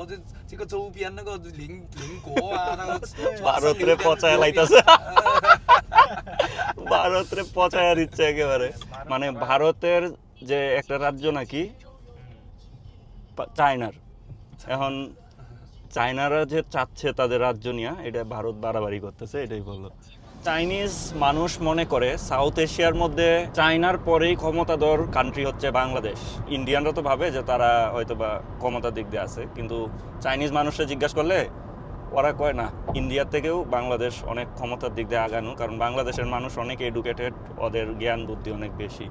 어제 지금 পচায়ার ইচ্ছে একেবারে মানে ভারতের যে একটা রাজ্য নাকি চায়নার এখন চায়নারা যে চাচ্ছে তাদের রাজ্য নিয়ে এটা ভারত বাড়াবাড়ি করতেছে এটাই বলল চাইনিজ মানুষ মনে করে সাউথ এশিয়ার মধ্যে চায়নার পরেই ক্ষমতাধর কান্ট্রি হচ্ছে বাংলাদেশ। ইন্ডিয়ানরা তো ভাবে যে তারা হয়তো বা ক্ষমতার দিক দিয়ে আছে, কিন্তু চাইনিজ মানুষরা জিজ্ঞাসা করলে ওরা কয় না, ইন্ডিয়ার থেকেও বাংলাদেশ অনেক ক্ষমতার দিক দিয়ে আগানো, কারণ বাংলাদেশের মানুষ অনেক এডুকেটেড ওদের জ্ঞান বুদ্ধি অনেক বেশি।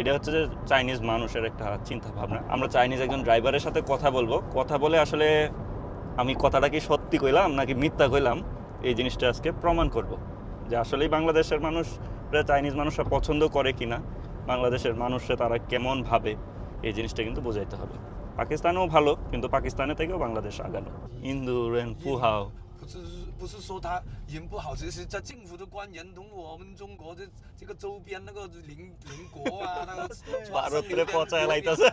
এটা হচ্ছে যে চাইনিজ মানুষের একটা চিন্তা ভাবনা আমরা চাইনিজ একজন ড্রাইভারের সাথে কথা বলব। কথা বলে আসলে আমি কথাটা কি সত্যি কইলাম নাকি মিথ্যা কইলাম? এই জিনিসটা আজকে প্রমাণ করব যে আসলেই বাংলাদেশের মানুষ চাইনিজ মানুষরা পছন্দ করে কিনা বাংলাদেশের মানুষরা তারা কেমন ভাবে এই জিনিসটা কিন্তু বোঝাইতে হবে পাকিস্তানেও ভালো কিন্তু পাকিস্তানের থেকেও বাংলাদেশ আগানো ইন্দুর এন্ড পুহাও 不是不是说他人不好，只是在政府的官员同我们中国这这个周边那个邻邻国啊，那个ভারতরে পচায় লাইতাছে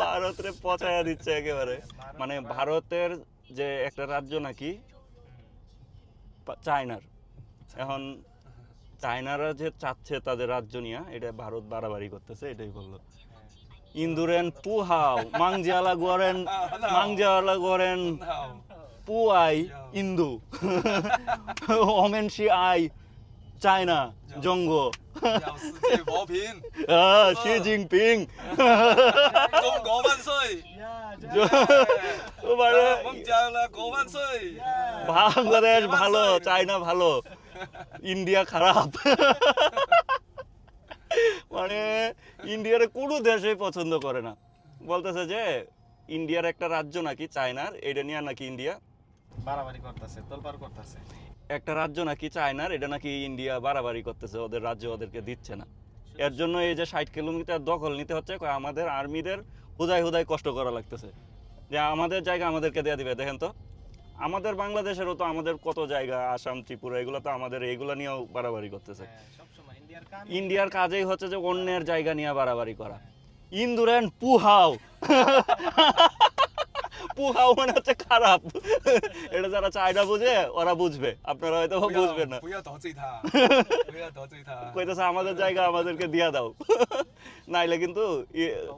ভারতরে পচায় দিচ্ছে একেবারে মানে ভারতের যে একটা রাজ্য নাকি পা- চায়নার এখন চায়নারা যে চাচ্ছে তাদের রাজ্য নিয়ে এটা ভারত বাড়াবাড়ি করতেছে এটাই বললো ইন্দুরেন পুহাও মাংজিয়ালা Goren মাংজিয়ালা Goren 很好， পুয়াই Indu ওমেনশি I China Jang 要世界和平， ah, Xi Jinping 中国万岁！ Bangladesh ভালো চায়না ভালো ইন্ডিয়া খারাপ। মানে ইন্ডিয়ার কোনো দেশে পছন্দ করে না। বলতেছে যে ইন্ডিয়ার একটা রাজ্য নাকি চায়নার এটা নিয়ে নাকি ইন্ডিয়া বাড়াবাড়ি করতেছে তোলপার করতেছে। একটা রাজ্য নাকি চায়নার এটা নাকি ইন্ডিয়া বাড়াবাড়ি করতেছে ওদের রাজ্য ওদেরকে দিচ্ছে না। এর জন্য এই যে ষাট কিলোমিটার দখল নিতে হচ্ছে আমাদের আর্মিদের হুদায় হুদায় কষ্ট করা লাগতেছে। যে আমাদের জায়গা আমাদেরকে দেওয়া দিবে দেখেন তো। আমাদের বাংলাদেশেরও তো আমাদের কত জায়গা আসাম ত্রিপুরা এগুলো তো আমাদের এগুলো নিয়েও বাড়াবাড়ি করতেছে। ইন্ডিয়ার কাজেই হচ্ছে যে অন্যের জায়গা নিয়ে বাড়াবাড়ি করা। ইন্দুর পুহাও। পুহাও মানে হচ্ছে খারাপ। এটা যারা চায়না বুঝে ওরা বুঝবে। আপনারা হয়তো বুঝবেন না। কইতেছে আমাদের জায়গা আমাদেরকে দিয়া দাও। নাইলে কিন্তু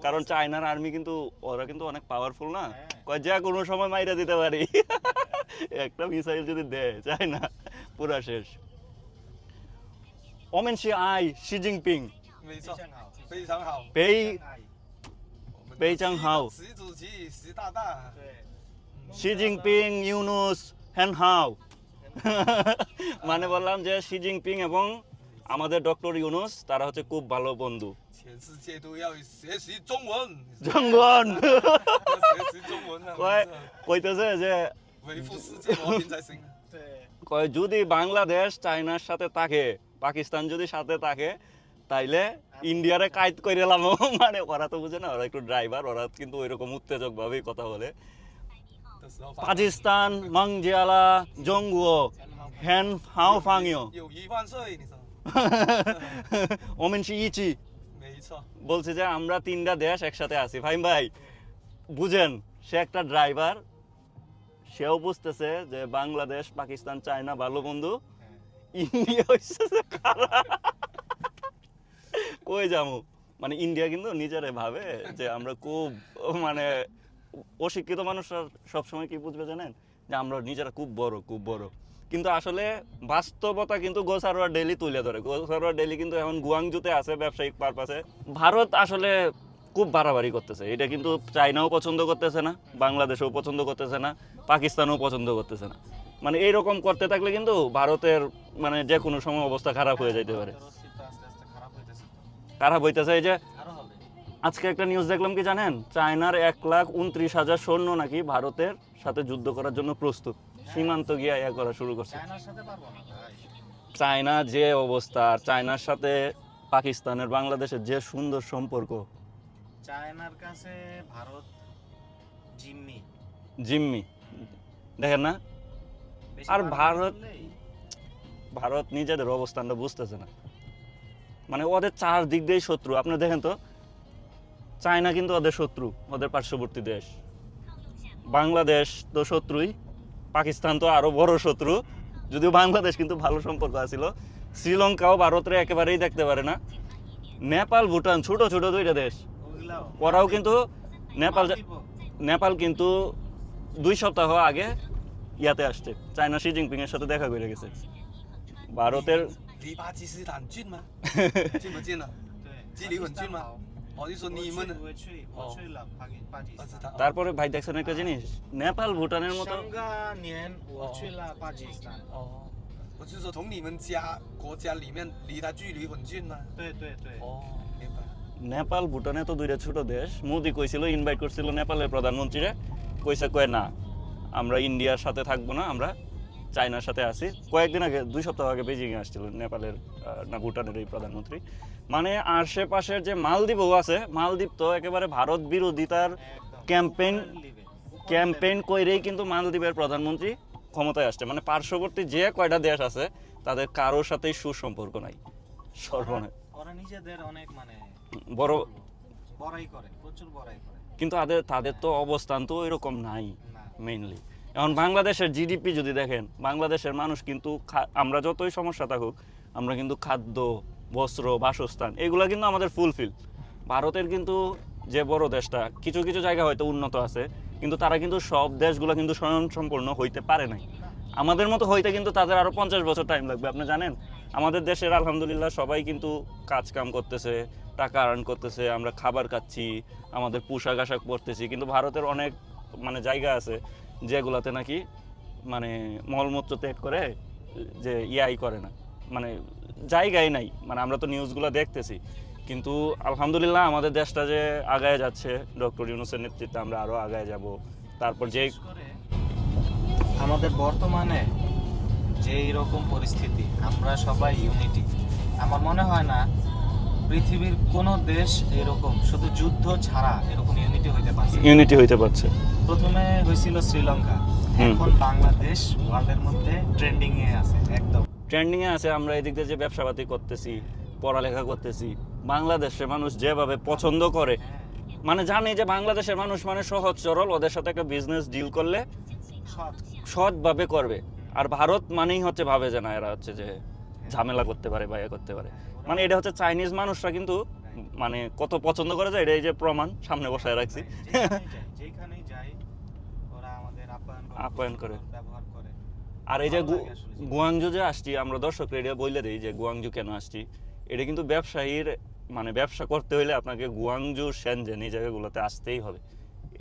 কারণ চায়নার আর্মি কিন্তু ওরা কিন্তু অনেক পাওয়ারফুল না? যা কোনো সময় মাইরা দিতে পারি। একটা মিসাইল যদি দেয় চায়না পুরা শেষ। ওমেন সি আই শি জিনপিং। পেই পেই চাং হাও শি জিনপিং ইউনুস হ্যান হাও মানে বললাম যে শি জিনপিং এবং আমাদের ডক্টর ইউনুস তারা হচ্ছে খুব ভালো বন্ধু কইতেছে যে কয় যদি বাংলাদেশ চায়নার সাথে থাকে পাকিস্তান যদি সাথে থাকে তাইলে ইন্ডিয়ারে কাইত কইরালাম মানে ওরা তো বুঝে না ওরা একটু ড্রাইভার ওরা কিন্তু ওইরকম উত্তেজক ভাবেই কথা বলে পাকিস্তান মাংজিয়ালা জঙ্গুও হ্যান হাও ফাংিও ওমেন ইচি বলছে যে আমরা তিনটা দেশ একসাথে আছি। ভাই ভাই বুঝেন সে একটা ড্রাইভার সেও বুঝতেছে যে বাংলাদেশ পাকিস্তান চায়না ভালো বন্ধু। হ্যাঁ। ইন্ডিয়া কই যামু মানে ইন্ডিয়া কিন্তু নিজেরে ভাবে যে আমরা খুব মানে অশিক্ষিত মানুষরা সবসময় কি বুঝবে জানেন? যে আমরা নিজেরা খুব বড় খুব বড়। কিন্তু আসলে বাস্তবতা কিন্তু গোসারোয়া ডেলি তুলে ধরে। গোসারোয়া ডেলি কিন্তু এখন গুয়াংজুতে আছে ব্যবসায়িক পারপাসে ভারত আসলে খুব বাড়াবাড়ি করতেছে। এটা কিন্তু চাইনাও পছন্দ করতেছে না, বাংলাদেশও পছন্দ করতেছে না, পাকিস্তানও পছন্দ করতেছে না। মানে এইরকম করতে থাকলে কিন্তু ভারতের মানে যে কোনো সময় অবস্থা খারাপ হয়ে যেতে পারে। খারাপ হইতেছে এই যে আজকে একটা নিউজ দেখলাম কি জানেন? চায়নার এক লাখ উনত্রিশ হাজার সৈন্য নাকি ভারতের সাথে যুদ্ধ করার জন্য প্রস্তুত। সীমান্ত গিয়া ইয়া করা শুরু করছে। চায়না যে অবস্থা আর চায়নার সাথে পাকিস্তানের বাংলাদেশের যে সুন্দর সম্পর্ক। চায়নার কাছে ভারত জিম্মি। জিম্মি। দেখেন না? আর ভারত- ভারত নিজেদের অবস্থানটা বুঝতেছে না। মানে ওদের চার দিক দিয়েই শত্রু। আপনি দেখেন তো চায়না কিন্তু ওদের শত্রু ওদের পার্শ্ববর্তী দেশ। বাংলাদেশ তো শত্রুই। পাকিস্তান তো আরও বড় শত্রু। যদিও বাংলাদেশ কিন্তু ভালো সম্পর্ক আছিল। শ্রীলঙ্কাও ভারতের একেবারেই দেখতে পারে না। নেপাল ভুটান ছোট ছোট দুইটা দেশ। ওরাও কিন্তু নেপাল নেপাল কিন্তু দুই সপ্তাহ আগে ইয়াতে আসছে। চায়না শি জিনপিং এর সাথে দেখা করে গেছে। ভারতের 离巴基斯坦近吗？近不近呢？对距离很近吗পাকিস্তান哦，就说好你们的我去我哦去了巴基巴基斯坦巴基斯坦。তারপরে ভাই দেখছেন একটা জিনিস নেপাল ভুটানের মতো 上个年我去了巴基斯坦哦，我就说从你们家国家里面离它距离很近吗？对对对哦，明白。নেপাল ভুটানে তো দুইটা ছোট দেশ মোদি কইছিল ইনভাইট করছিল নেপালের প্রধানমন্ত্রীরে কইছে কয়ে না আমরা ইন্ডিয়ার সাথে থাকবো না আমরা চায়নার সাথে আছি। কয়েকদিন আগে দুই সপ্তাহ আগে বেজিং আসছিল নেপালের না ভুটানের এই প্রধানমন্ত্রী। মানে আশেপাশের যে মালদ্বীপও আছে মালদ্বীপ তো একেবারে ভারত বিরোধিতার ক্যাম্পেইন ক্যাম্পেইন কইরেই কিন্তু মালদ্বীপের প্রধানমন্ত্রী ক্ষমতায় আসছে। মানে পার্শ্ববর্তী যে কয়টা দেশ আছে তাদের কারোর সাথেই সুসম্পর্ক নাই। level। সর্বনে ওরা- ওরা নিজেদের অনেক মানে বড় বড়াই করে প্রচুর বড়াই করে। কিন্তু তাদের তাদের তো অবস্থান তো এরকম নাই মেইনলি এখন বাংলাদেশের জিডিপি যদি দেখেন, বাংলাদেশের মানুষ কিন্তু আমরা যতই সমস্যা থাকুক, আমরা কিন্তু খাদ্য, বস্ত্র, বাসস্থান, এগুলো কিন্তু আমাদের ফুলফিল ভারতের কিন্তু যে বড় দেশটা, কিছু কিছু জায়গা হয়তো উন্নত আছে, কিন্তু তারা কিন্তু সব দেশগুলো কিন্তু স্বয়ংসম্পূর্ণ হইতে পারে নাই। আমাদের মতো হইতে কিন্তু তাদের আরও পঞ্চাশ বছর টাইম লাগবে, আপনি জানেন? আমাদের দেশের আলহামদুলিল্লাহ সবাই কিন্তু কাজ কাম করতেছে, টাকা আর্ন করতেছে, আমরা খাবার খাচ্ছি, আমাদের পোশাক আশাক পরতেছি, কিন্তু ভারতের অনেক মানে জায়গা আছে যেগুলাতে নাকি মানে মলমূত্র ত্যাগ করে যে ইয়াই করে না। মানে জায়গায় নাই। মানে আমরা তো নিউজগুলো দেখতেছি। কিন্তু আলহামদুলিল্লাহ আমাদের দেশটা যে আগায় যাচ্ছে, ডক্টর ইউনুসের নেতৃত্বে আমরা আরও আগায় যাব। তারপর যে আমাদের বর্তমানে যে রকম পরিস্থিতি, আমরা সবাই ইউনিটি আমার মনে হয় না পৃথিবীর কোন দেশ এরকম শুধু যুদ্ধ ছাড়া এরকম ইউনিটি হইতে পারছে ইউনিটি হইতে পারছে। প্রথমে হয়েছিল শ্রীলঙ্কা এখন বাংলাদেশ ওয়ার্ল্ডের মধ্যে ট্রেন্ডিং এ আছে একদম। ট্রেন্ডিংয়ে আছে আমরা এদিক দিয়ে যে ব্যবসাপাতি করতেছি পড়ালেখা করতেছি বাংলাদেশের মানুষ যেভাবে পছন্দ করে মানে জানে যে বাংলাদেশের মানুষ মানে সহজ সরল ওদের সাথে একটা বিজনেস ডিল করলে সৎ। সৎভাবে করবে। আর ভারত মানেই হচ্ছে ভাবে যে না এরা হচ্ছে যে ঝামেলা করতে পারে বা করতে পারে। মানে এটা হচ্ছে চাইনিজ মানুষরা কিন্তু মানে কত পছন্দ করে যায় এটা এই যে প্রমাণ সামনে বসায় রাখছি যেখানেই যাই ওরা আমাদের আপ্যায়ন করে। ব্যবহার আর এই যে। গুয়াংজু যে আসছি আমরা দর্শক এটা বলে দিই যে গুয়াংজু কেন আসছি এটা কিন্তু ব্যবসায়ীর মানে ব্যবসা করতে হলে আপনাকে গুয়াংজু সেনজেন এই জায়গাগুলোতে আসতেই হবে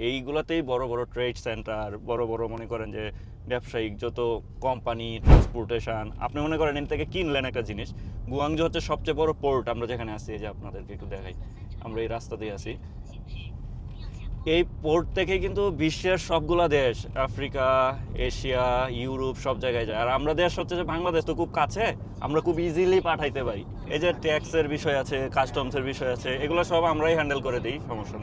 এইগুলোতেই বড় বড় ট্রেড সেন্টার বড় বড় মনে করেন যে ব্যবসায়িক যত কোম্পানি ট্রান্সপোর্টেশন আপনি মনে করেন এর থেকে কিনলেন একটা জিনিস গুয়াংজু হচ্ছে সবচেয়ে বড় পোর্ট আমরা যেখানে এই যে আপনাদেরকে একটু দেখাই, আমরা এই রাস্তা দিয়ে আছি। এই পোর্ট থেকে কিন্তু বিশ্বের সবগুলা দেশ, আফ্রিকা, এশিয়া, ইউরোপ, সব জায়গায় যায়। আর আমরা দেশ হচ্ছে যে বাংলাদেশ, তো খুব কাছে, আমরা খুব ইজিলি পাঠাইতে পারি। এই যে ট্যাক্সের বিষয় আছে কাস্টমসের বিষয় আছে, এগুলো সব আমরাই হ্যান্ডেল করে দিই, সমস্যা নেই।